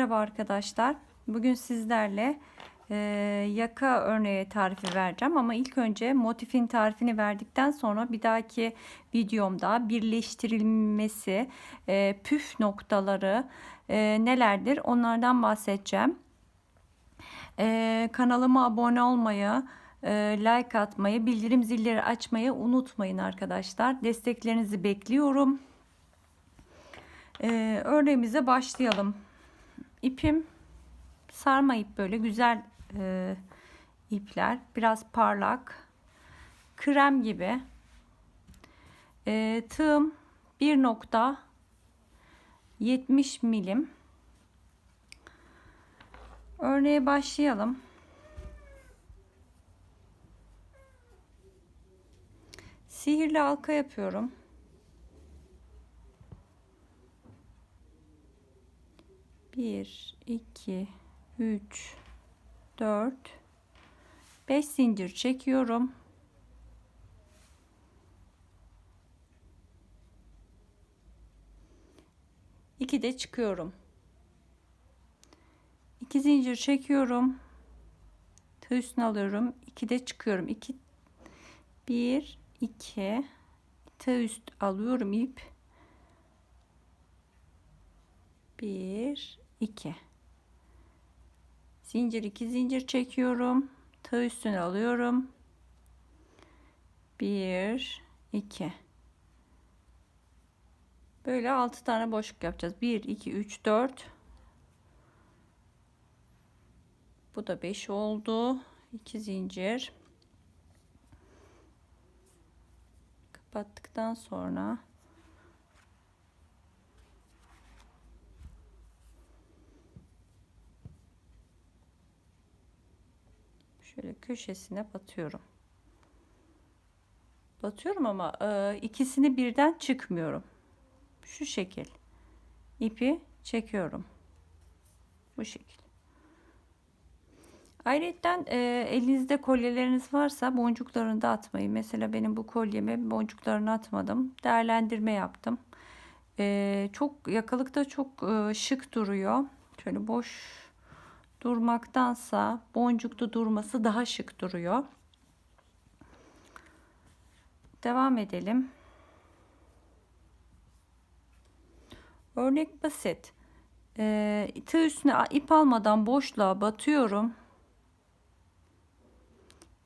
Merhaba arkadaşlar. Bugün sizlerle e, yaka örneği tarifi vereceğim ama ilk önce motifin tarifini verdikten sonra bir dahaki videomda birleştirilmesi, e, püf noktaları e, nelerdir onlardan bahsedeceğim. E, kanalıma abone olmayı, e, like atmayı, bildirim zilleri açmayı unutmayın arkadaşlar. Desteklerinizi bekliyorum. E, örneğimize başlayalım. İpim sarma ip böyle güzel e, ipler. Biraz parlak. Krem gibi. E, tığım 1.70 milim. Örneğe başlayalım. Sihirli halka yapıyorum. Bir, iki, üç, dört, beş zincir çekiyorum. İki de çıkıyorum. İki zincir çekiyorum. Tığ üstüne alıyorum. İki de çıkıyorum. İki, bir, iki, tığ üst alıyorum ip. Bir, iki. Zincir iki zincir çekiyorum. Tığ üstüne alıyorum. Bir, iki. Böyle altı tane boşluk yapacağız. Bir, iki, üç, dört. Bu da beş oldu. İki zincir. Kapattıktan sonra şöyle köşesine batıyorum. Batıyorum ama e, ikisini birden çıkmıyorum. Şu şekil. ipi çekiyorum. Bu şekil. Ayrıca e, elinizde kolyeleriniz varsa boncuklarını da atmayın. Mesela benim bu kolyeme boncuklarını atmadım. Değerlendirme yaptım. E, çok yakalıkta çok e, şık duruyor. Şöyle boş durmaktansa boncuklu durması daha şık duruyor. Devam edelim. Örnek basit. Ee, tığ üstüne ip almadan boşluğa batıyorum.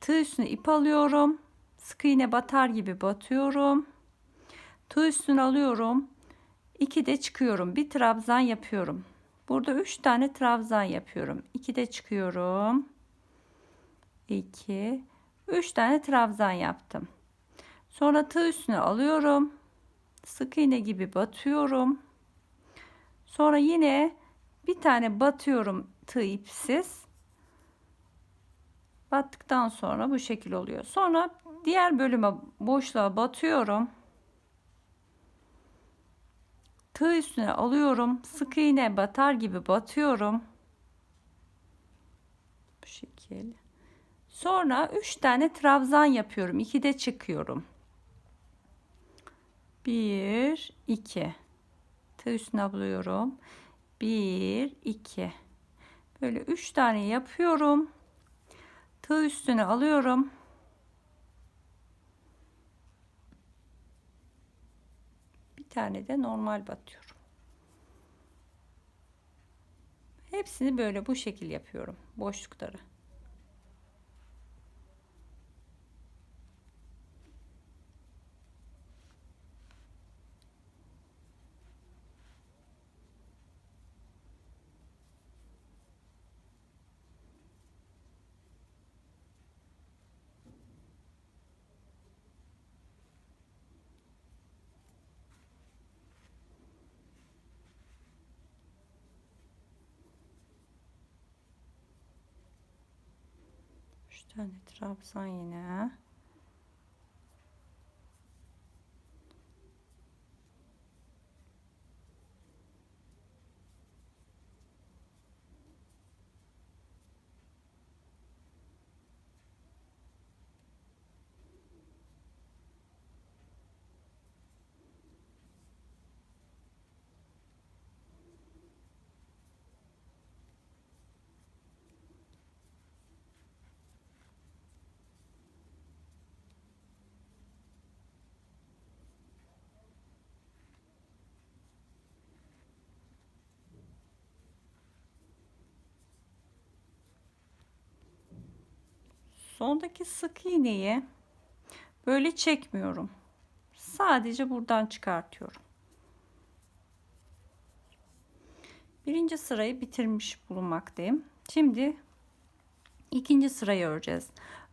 Tığ üstüne ip alıyorum. Sık iğne batar gibi batıyorum. Tığ üstüne alıyorum. 2 de çıkıyorum. Bir trabzan yapıyorum. Burada 3 tane trabzan yapıyorum. 2 de çıkıyorum. 2 3 tane trabzan yaptım. Sonra tığ üstüne alıyorum. Sık iğne gibi batıyorum. Sonra yine bir tane batıyorum tığ ipsiz. Battıktan sonra bu şekil oluyor. Sonra diğer bölüme boşluğa batıyorum. Tığ üstüne alıyorum. Sık iğne batar gibi batıyorum. Bu şekil. Sonra 3 tane trabzan yapıyorum. 2 de çıkıyorum. 1 2 Tığ üstüne alıyorum. 1 2 Böyle 3 tane yapıyorum. Tığ üstüne alıyorum. Tane de normal batıyorum. Hepsini böyle bu şekil yapıyorum. Boşlukları. Tane trabzan yine. Sondaki sık iğneyi böyle çekmiyorum. Sadece buradan çıkartıyorum. Birinci sırayı bitirmiş bulunmaktayım. Şimdi ikinci sırayı öreceğiz.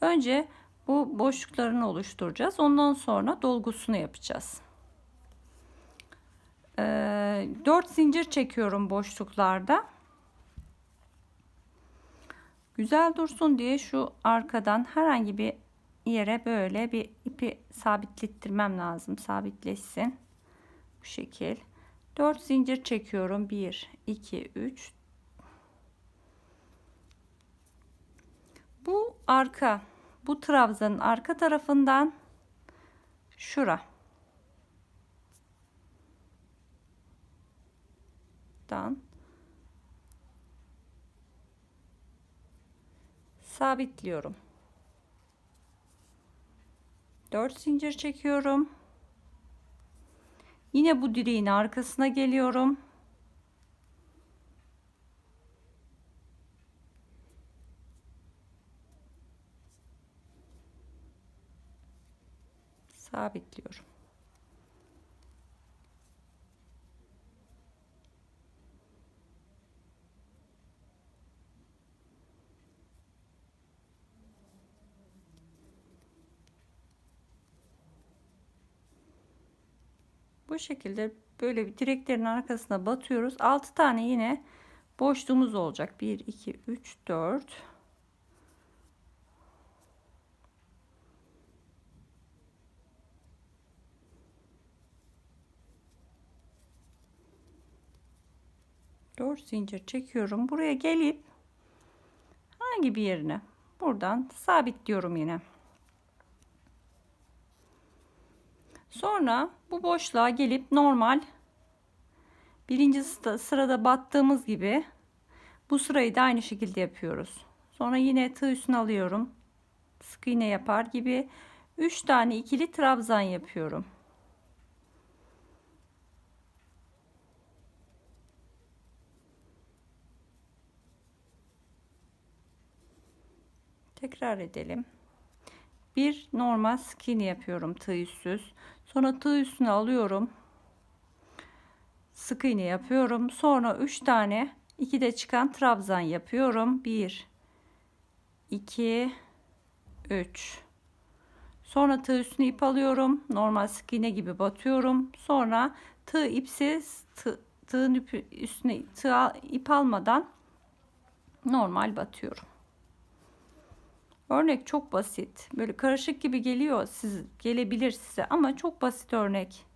Önce bu boşluklarını oluşturacağız. Ondan sonra dolgusunu yapacağız. Ee, 4 zincir çekiyorum boşluklarda. Güzel dursun diye şu arkadan herhangi bir yere böyle bir ipi sabitlettirmem lazım. Sabitleşsin. Bu şekil. 4 zincir çekiyorum. 1 2 3 Bu arka bu trabzanın arka tarafından şura dan sabitliyorum. 4 zincir çekiyorum. Yine bu direğin arkasına geliyorum. Sabitliyorum. Bu şekilde böyle bir direklerin arkasına batıyoruz. 6 tane yine boşluğumuz olacak. 1 2 3 4 4 zincir çekiyorum. Buraya gelip hangi bir yerine buradan sabitliyorum yine. Sonra bu boşluğa gelip normal birinci sırada battığımız gibi bu sırayı da aynı şekilde yapıyoruz. Sonra yine tığ üstüne alıyorum. Sık iğne yapar gibi 3 tane ikili trabzan yapıyorum. Tekrar edelim bir normal skin yapıyorum tığ üstsüz. Sonra tığ üstüne alıyorum. Sık iğne yapıyorum. Sonra 3 tane 2 de çıkan trabzan yapıyorum. 1 2 3 Sonra tığ üstüne ip alıyorum. Normal sık iğne gibi batıyorum. Sonra tığ ipsiz tığ, tığın üstüne tığ ip almadan normal batıyorum. Örnek çok basit. Böyle karışık gibi geliyor siz gelebilir size ama çok basit örnek.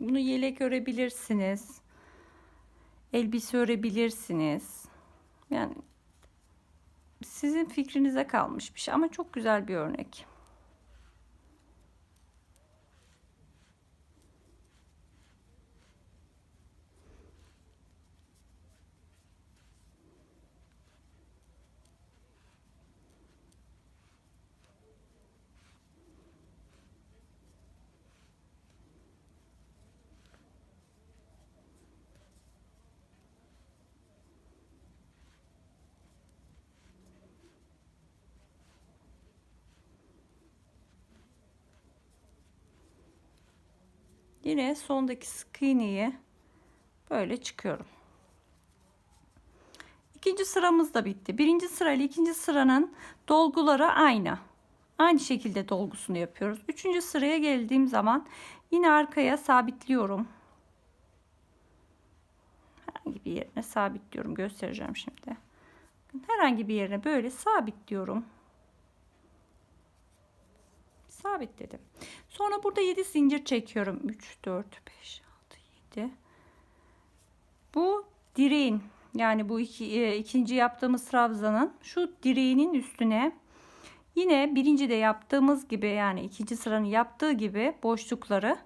Bunu yelek örebilirsiniz. Elbise örebilirsiniz. Yani sizin fikrinize kalmış bir şey ama çok güzel bir örnek. Yine sondaki sık iğneyi böyle çıkıyorum. İkinci sıramız da bitti. Birinci sıra ile ikinci sıranın dolguları aynı. Aynı şekilde dolgusunu yapıyoruz. Üçüncü sıraya geldiğim zaman yine arkaya sabitliyorum. Herhangi bir yerine sabitliyorum. Göstereceğim şimdi. Herhangi bir yerine böyle sabitliyorum sabitledim. Sonra burada 7 zincir çekiyorum. 3, 4, 5, 6, 7. Bu direğin yani bu iki, e, ikinci yaptığımız trabzanın şu direğinin üstüne yine birinci de yaptığımız gibi yani ikinci sıranın yaptığı gibi boşlukları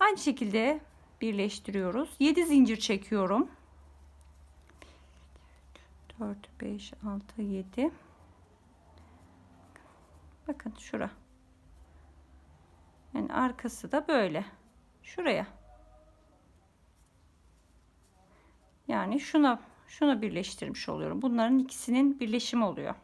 aynı şekilde birleştiriyoruz. 7 zincir çekiyorum. 4, 5, 6, 7. Bakın şura. Yani arkası da böyle. Şuraya. Yani şuna şuna birleştirmiş oluyorum. Bunların ikisinin birleşimi oluyor.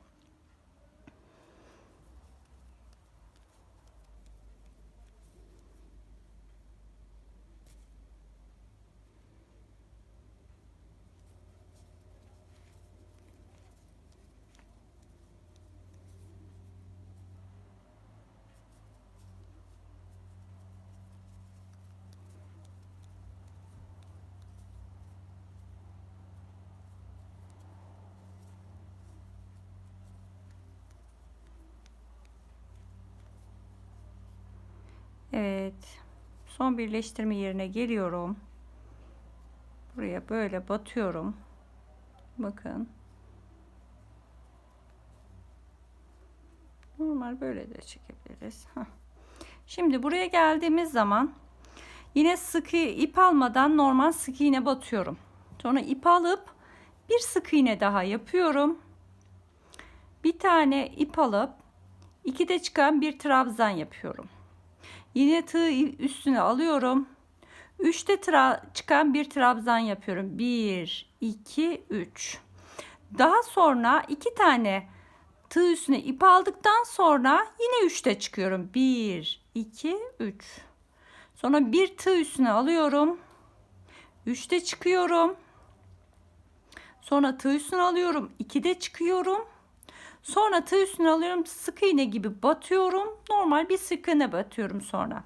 Evet. Son birleştirme yerine geliyorum. Buraya böyle batıyorum. Bakın. Normal böyle de çekebiliriz. Şimdi buraya geldiğimiz zaman yine sıkı ip almadan normal sık iğne batıyorum. Sonra ip alıp bir sık iğne daha yapıyorum. Bir tane ip alıp iki de çıkan bir trabzan yapıyorum. Yine tığı üstüne alıyorum. 3'te çıkan bir trabzan yapıyorum. 1, 2, 3. Daha sonra iki tane tığ üstüne ip aldıktan sonra yine 3'te çıkıyorum. 1, 2, 3. Sonra bir tığ üstüne alıyorum. 3'te çıkıyorum. Sonra tığ üstüne alıyorum. 2'de çıkıyorum. Sonra tığ üstüne alıyorum. Sık iğne gibi batıyorum. Normal bir sık iğne batıyorum sonra.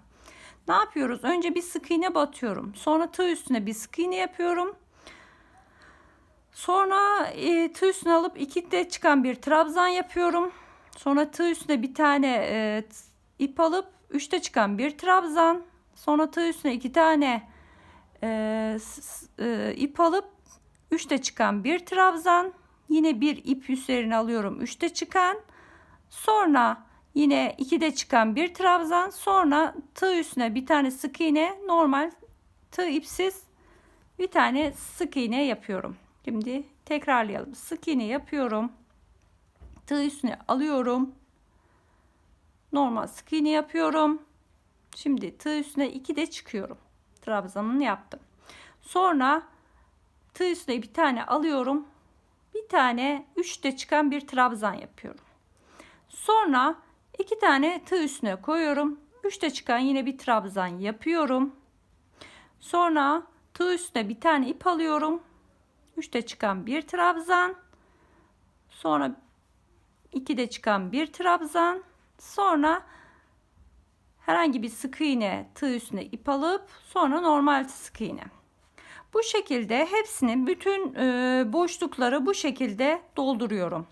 Ne yapıyoruz? Önce bir sık iğne batıyorum. Sonra tığ üstüne bir sık iğne yapıyorum. Sonra e, tığ üstüne alıp iki de çıkan bir trabzan yapıyorum. Sonra tığ üstüne bir tane e, ip alıp üçte çıkan bir trabzan. Sonra tığ üstüne iki tane e, e, ip alıp üçte çıkan bir trabzan. Yine bir ip üzerine alıyorum. Üçte çıkan. Sonra yine ikide çıkan bir trabzan. Sonra tığ üstüne bir tane sık iğne. Normal tığ ipsiz bir tane sık iğne yapıyorum. Şimdi tekrarlayalım. Sık iğne yapıyorum. Tığ üstüne alıyorum. Normal sık iğne yapıyorum. Şimdi tığ üstüne iki de çıkıyorum. Trabzanını yaptım. Sonra tığ üstüne bir tane alıyorum bir tane üçte çıkan bir trabzan yapıyorum. Sonra iki tane tığ üstüne koyuyorum. Üçte çıkan yine bir trabzan yapıyorum. Sonra tığ üstüne bir tane ip alıyorum. Üçte çıkan bir trabzan. Sonra ikide çıkan bir trabzan. Sonra herhangi bir sık iğne tığ üstüne ip alıp sonra normal sık iğne. Bu şekilde hepsinin bütün boşlukları bu şekilde dolduruyorum.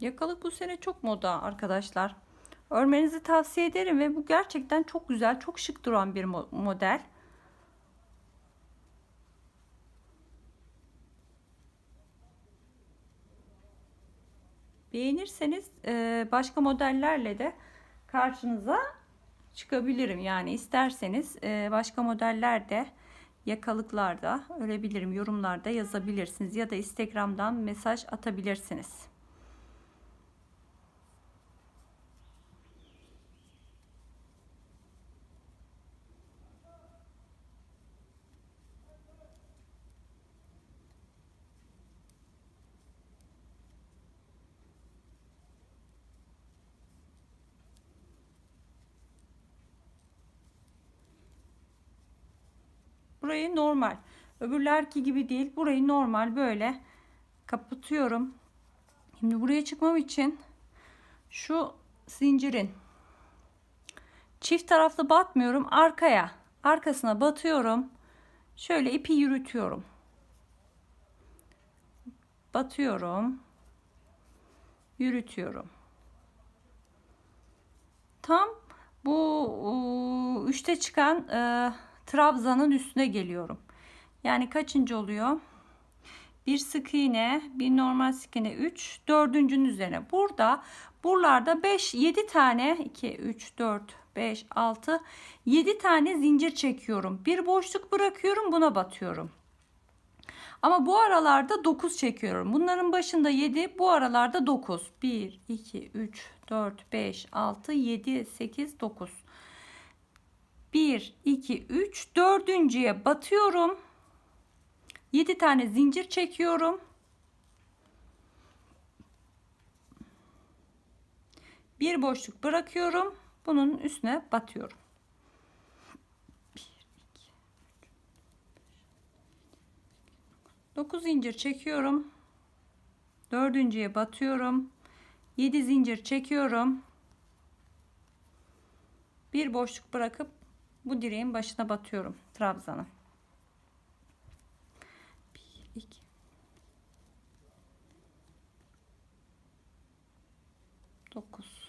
Yakalık bu sene çok moda arkadaşlar. Örmenizi tavsiye ederim ve bu gerçekten çok güzel, çok şık duran bir model. Beğenirseniz e, başka modellerle de karşınıza çıkabilirim. Yani isterseniz e, başka modellerde yakalıklarda örebilirim. Yorumlarda yazabilirsiniz ya da Instagram'dan mesaj atabilirsiniz. Burayı normal. Öbürlerki gibi değil. Burayı normal böyle kapatıyorum. Şimdi buraya çıkmam için şu zincirin çift taraflı batmıyorum. Arkaya arkasına batıyorum. Şöyle ipi yürütüyorum. batıyorum. Yürütüyorum. Tam bu üçte çıkan e, trabzanın üstüne geliyorum. Yani kaçıncı oluyor? Bir sık iğne, bir normal sık iğne 3, dördüncünün üzerine. Burada buralarda 5, 7 tane 2, 3, 4, 5, 6, 7 tane zincir çekiyorum. Bir boşluk bırakıyorum buna batıyorum. Ama bu aralarda 9 çekiyorum. Bunların başında 7, bu aralarda 9. 1, 2, 3, 4, 5, 6, 7, 8, 9. 1, 2, 3, dördüncüye batıyorum. 7 tane zincir çekiyorum. Bir boşluk bırakıyorum. Bunun üstüne batıyorum. 9 zincir çekiyorum. Dördüncüye batıyorum. 7 zincir çekiyorum. Bir boşluk bırakıp bu direğin başına batıyorum trabzanı. 1 2 9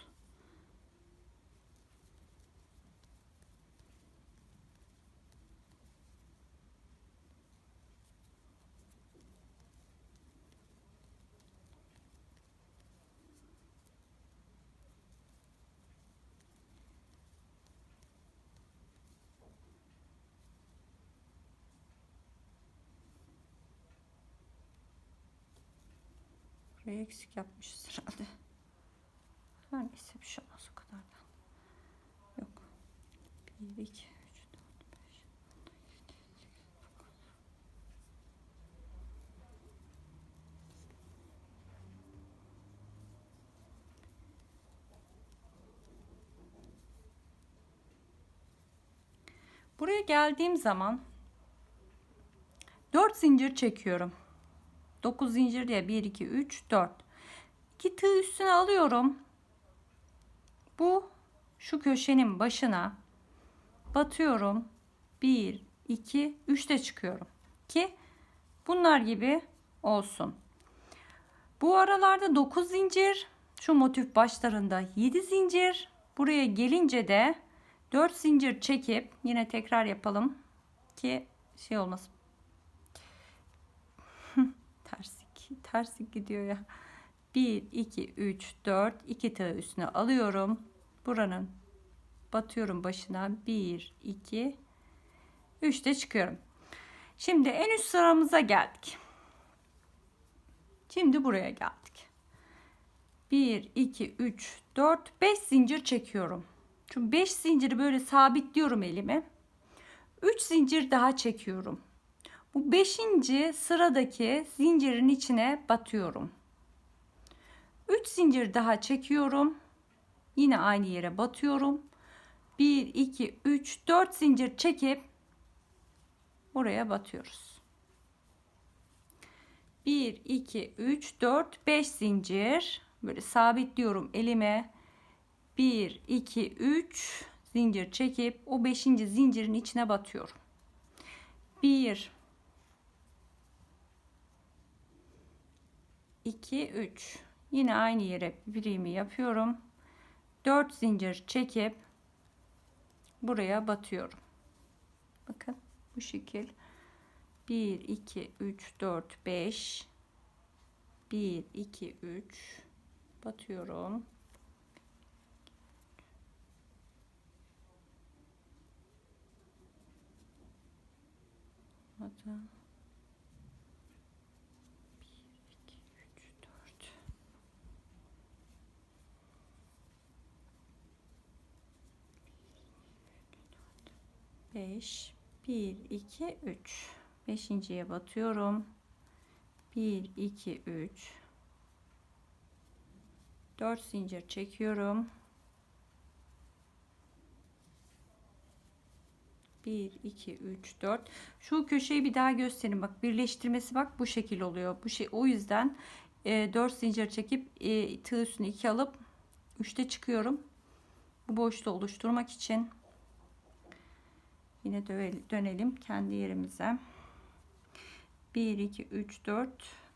Burayı eksik yapmışız herhalde. Her neyse bir şey olmaz o kadardan. Yok. 1, 2, 3, 4, 5, Buraya geldiğim zaman 4 zincir çekiyorum. 9 zincir diye 1 2 3 4 2 tığ üstüne alıyorum. Bu şu köşenin başına batıyorum. 1 2 3 de çıkıyorum. Ki bunlar gibi olsun. Bu aralarda 9 zincir şu motif başlarında 7 zincir. Buraya gelince de 4 zincir çekip yine tekrar yapalım ki şey olmasın tersik gidiyor ya. 1 2 3 4 2 tığ üstüne alıyorum. Buranın batıyorum başına. 1 2 3 de çıkıyorum. Şimdi en üst sıramıza geldik. Şimdi buraya geldik. 1 2 3 4 5 zincir çekiyorum. Çünkü 5 zinciri böyle sabitliyorum elime. 3 zincir daha çekiyorum bu beşinci sıradaki zincirin içine batıyorum. 3 zincir daha çekiyorum. Yine aynı yere batıyorum. 1 2 3 4 zincir çekip buraya batıyoruz. 1 2 3 4 5 zincir böyle sabitliyorum elime. 1 2 3 zincir çekip o 5. zincirin içine batıyorum. 1 2 3 yine aynı yere birimi yapıyorum. 4 zincir çekip buraya batıyorum. Bakın bu şekil. 1 2 3 4 5 1 2 3 batıyorum. Hatta 5 1 2 3 beşinciye batıyorum. 1 2 3 4 zincir çekiyorum. 1 2 3 4 şu köşeyi bir daha göstereyim. Bak birleştirmesi bak bu şekil oluyor. Bu şey o yüzden e, 4 zincir çekip e, tığ üstüne 2 alıp 3'te çıkıyorum. Bu boşluğu oluşturmak için Yine dönelim kendi yerimize. 1 2 3 4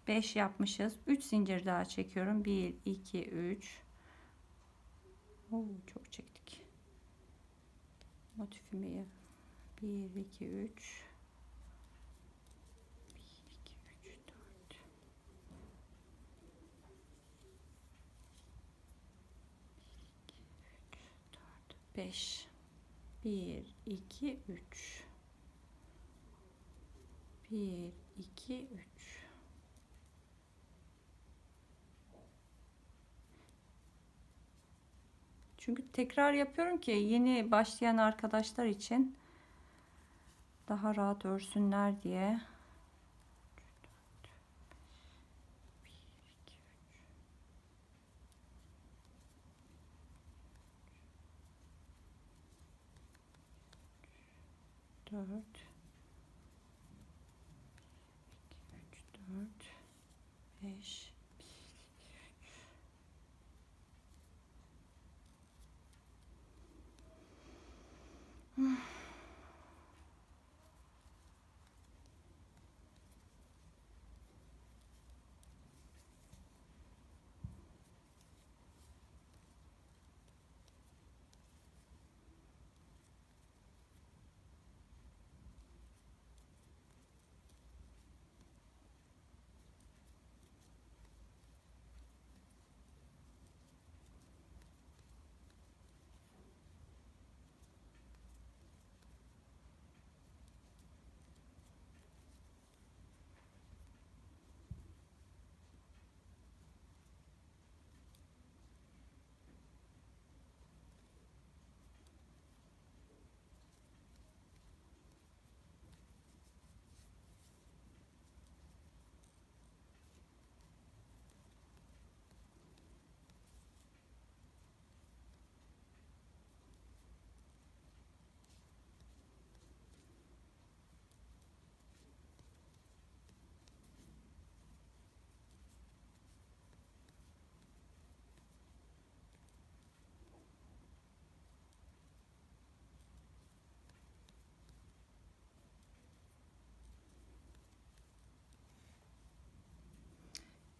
5 yapmışız. 3 zincir daha çekiyorum. 1 2 3 Oo, çok çektik. Motifimi 1 2 3 1 2 3 4 5 1 2 3 1 2 3 Çünkü tekrar yapıyorum ki yeni başlayan arkadaşlar için daha rahat örsünler diye. Dört. İki, üç, dört. Beş.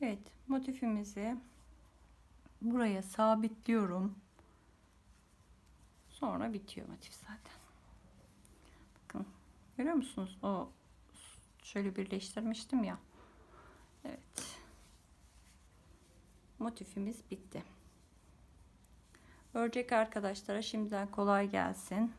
Evet, motifimizi buraya sabitliyorum. Sonra bitiyor motif zaten. Bakın, görüyor musunuz? O şöyle birleştirmiştim ya. Evet. Motifimiz bitti. Örecek arkadaşlara şimdiden kolay gelsin.